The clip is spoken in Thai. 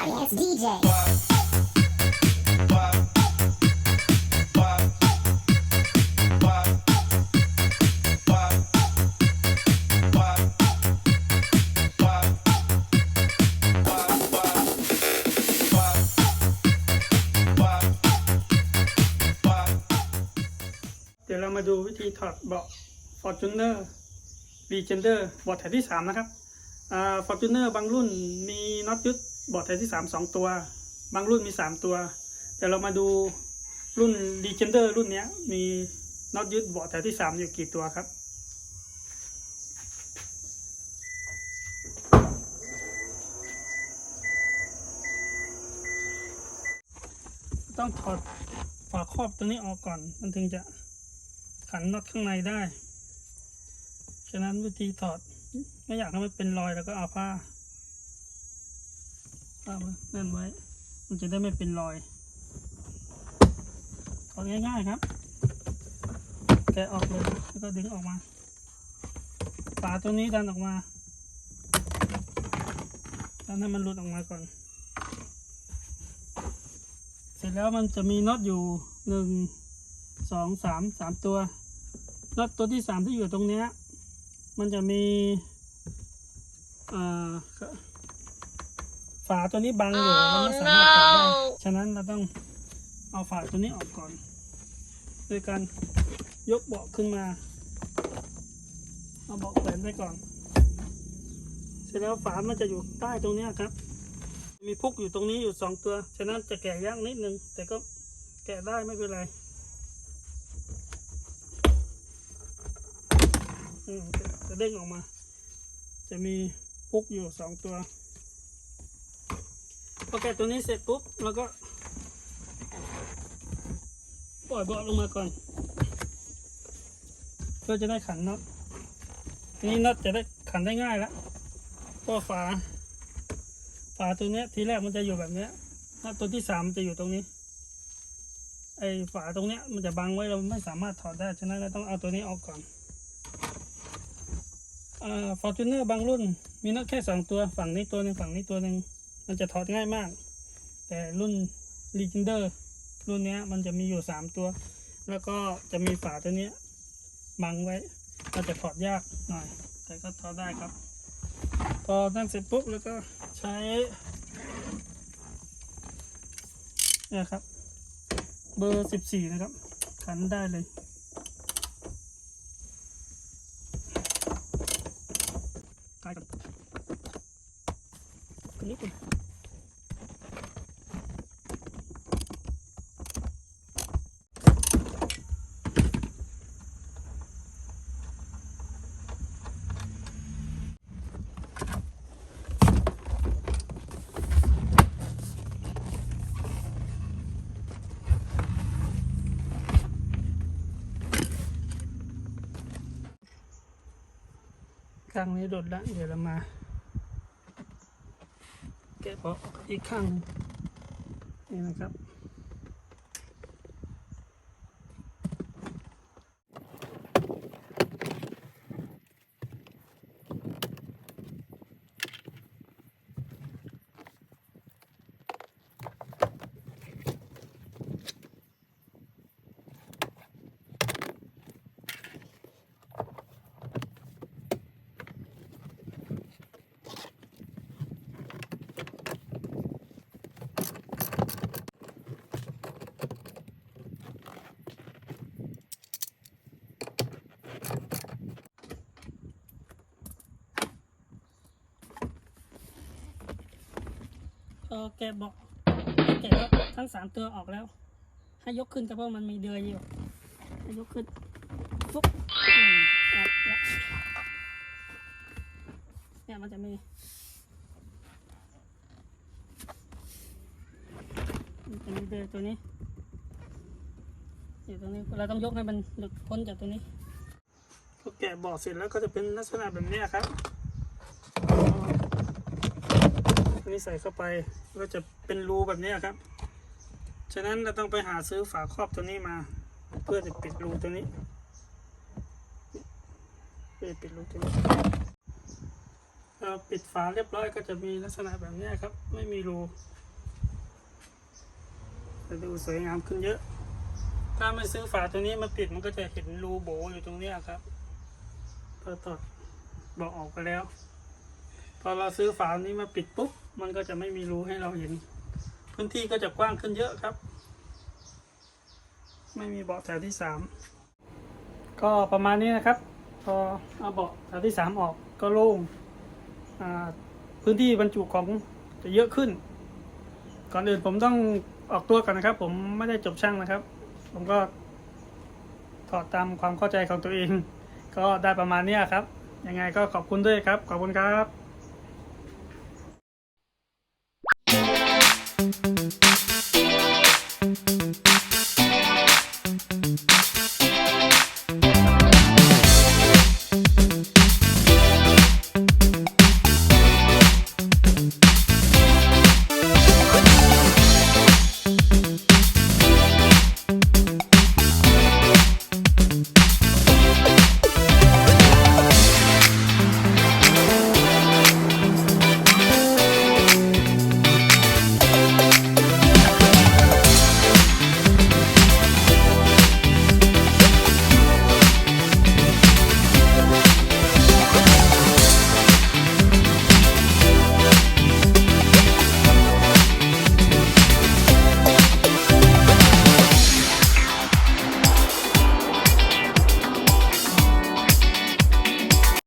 Sonia's DJ. เดี๋ยวเรามาดูวิธีถอดเบาะ Fortuner Legender เบาะแถวที่ 3 นะครับ Fortuner บางรุ่นมีน็อตยึด บาะแถวที่3 2ตัว บางรุ่นมี3ตัวเดี๋ยวเรามาดูรุ่น Legender รุ่นนี้มีน็อตยึดบาะแถวที่3อยู่กี่ตัวครับต้องถอดฝาครอบตัวนี้ออกก่อน มันถึงจะขันน็อตข้างในได้ ฉะนั้นวิธีถอดไม่อยากให้มันเป็นรอยแล้วก็เอาผ้า ผ้ามาเล่นไว้ มันจะได้ไม่เป็นรอยถอดง่ายๆครับ แกะออกเลยแล้วก็ดึงออกมา ฝาตัวนี้ดันออกมาดันให้มันหลุดออกมาก่อน เสร็จแล้วมันจะมีน็อตอยู่หนึ่งสองสามสามตัวน็อตตัวที่สามที่อยู่ตรงเนี้ยมันจะมีอ่า ฝาตัวนี้บังอยู่เราไม่สามารถถอดได้ ฉะนั้นเราต้องเอาฝาตัวนี้ออกก่อน โดยการยกเบาะขึ้นมา เอาเบาะแขวนไว้ก่อน เสร็จแล้วฝามันจะอยู่ใต้ตรงเนี้ยครับ มีพุกอยู่ตรงนี้อยู่สองตัว ฉะนั้นจะแกะยากนิดนึง แต่ก็แกะได้ไม่เป็นไรอืมจะจะเด้งออกมา จะมีพุกอยู่สองตัว พอแกะตัวนี้เสร็จปุ๊บเราก็ ปล่อยเบาะลงมาก่อนเพื่อจะได้ขันน็อตทีนี้น็อตจะได้ขันได้ง่ายแล้วเพราะฝา ฝาตัวเนี้ยทีแรกมันจะอยู่แบบเนี้ยถ้าตัวที่สามมันจะอยู่ตรงนี้ ไอฝาตรงเนี้ยมันจะบังไว้เราไม่สามารถถอดได้ฉะนั้นเราต้องเอาตัวนี้ออกก่อนอ่าฟอร์จูเนอร์บางรุ่น มีน็อตแค่สองตัวฝั่งนี้ตัวหนึ่งฝั่งนี้ตัวหนึ่ง มันจะถอดง่ายมาก แต่รุ่น l e g e n d e r รุ่นนี้มันจะมีอยู่สามตัว แล้วก็จะมีฝาตัวนี้บังไว้มันจะถอดยากหน่อย แต่ก็ถอดได้ครับ พอนั่นเสร็จปุ๊บแล้วก็ใช้เนี่ยครับ เบอร์สิบสี่นะครับ ขันได้เลยกายกันคนนี้คุณ ข้างนี้โดดละ เดี๋ยวเรามา แกะเบาะอีกข้างหนึ่งนี่นะครับ พอแกะเบาะแกะเบทั้งสามตัวออกแล้ว ให้ยกขึ้นครับเพราะมันมีเดือยอยู่ ให้ยกขึ้นฟุ๊บเนี่ยมันจะมีมันจะมีเดือยตัวนี้อยู่ตรงนี้เราต้องยกให้มันหลุดพ้นจากตัวนี้พอแกะเบาะเสร็จแล้วก็จะเป็นลักษณะแบบนี้ครับ อั นี้ใส่เข้าไปก็จะเป็นรูแบบนี้ครับ ฉะนั้นเราต้องไปหาซื้อฝาครอบตัวนี้มา เพื่อจะปิดรูตัวนี้เพื่อปิดรูตัวนี้เราปิดฝาเรียบร้อยก็จะมีลักษณะแบบนี้ครับ ไม่มีรูจะดูสวยงามขึ้นเยอะ ถ้าไม่ซื้อฝาตัวนี้มาปิดมันก็จะเห็นรูโบอยู่ตรงนี้ครับพอถอดเบอกออกไปแล้ว พอเราซื้อฝานี้มาปิดปุ๊บ มันก็จะไม่มีรูให้เราเห็น พื้นที่ก็จะกว้างขึ้นเยอะครับ ไม่มีเบาะแถวที่สามก็ประมาณนี้นะครับ พอเอาเบาะแถวที่สามออกก็โล่งพื้นที่บรรจุของจะเยอะขึ้น ก่อนอื่นผมต้องออกตัวก่อนนะครับ ผมไม่ได้จบช่างนะครับ ผมก็ถอดตามความเข้าใจของตัวเอง ก็ได้ประมาณนี้ครับ ยังไงก็ขอบคุณด้วยครับ ขอบคุณครับ Thank you.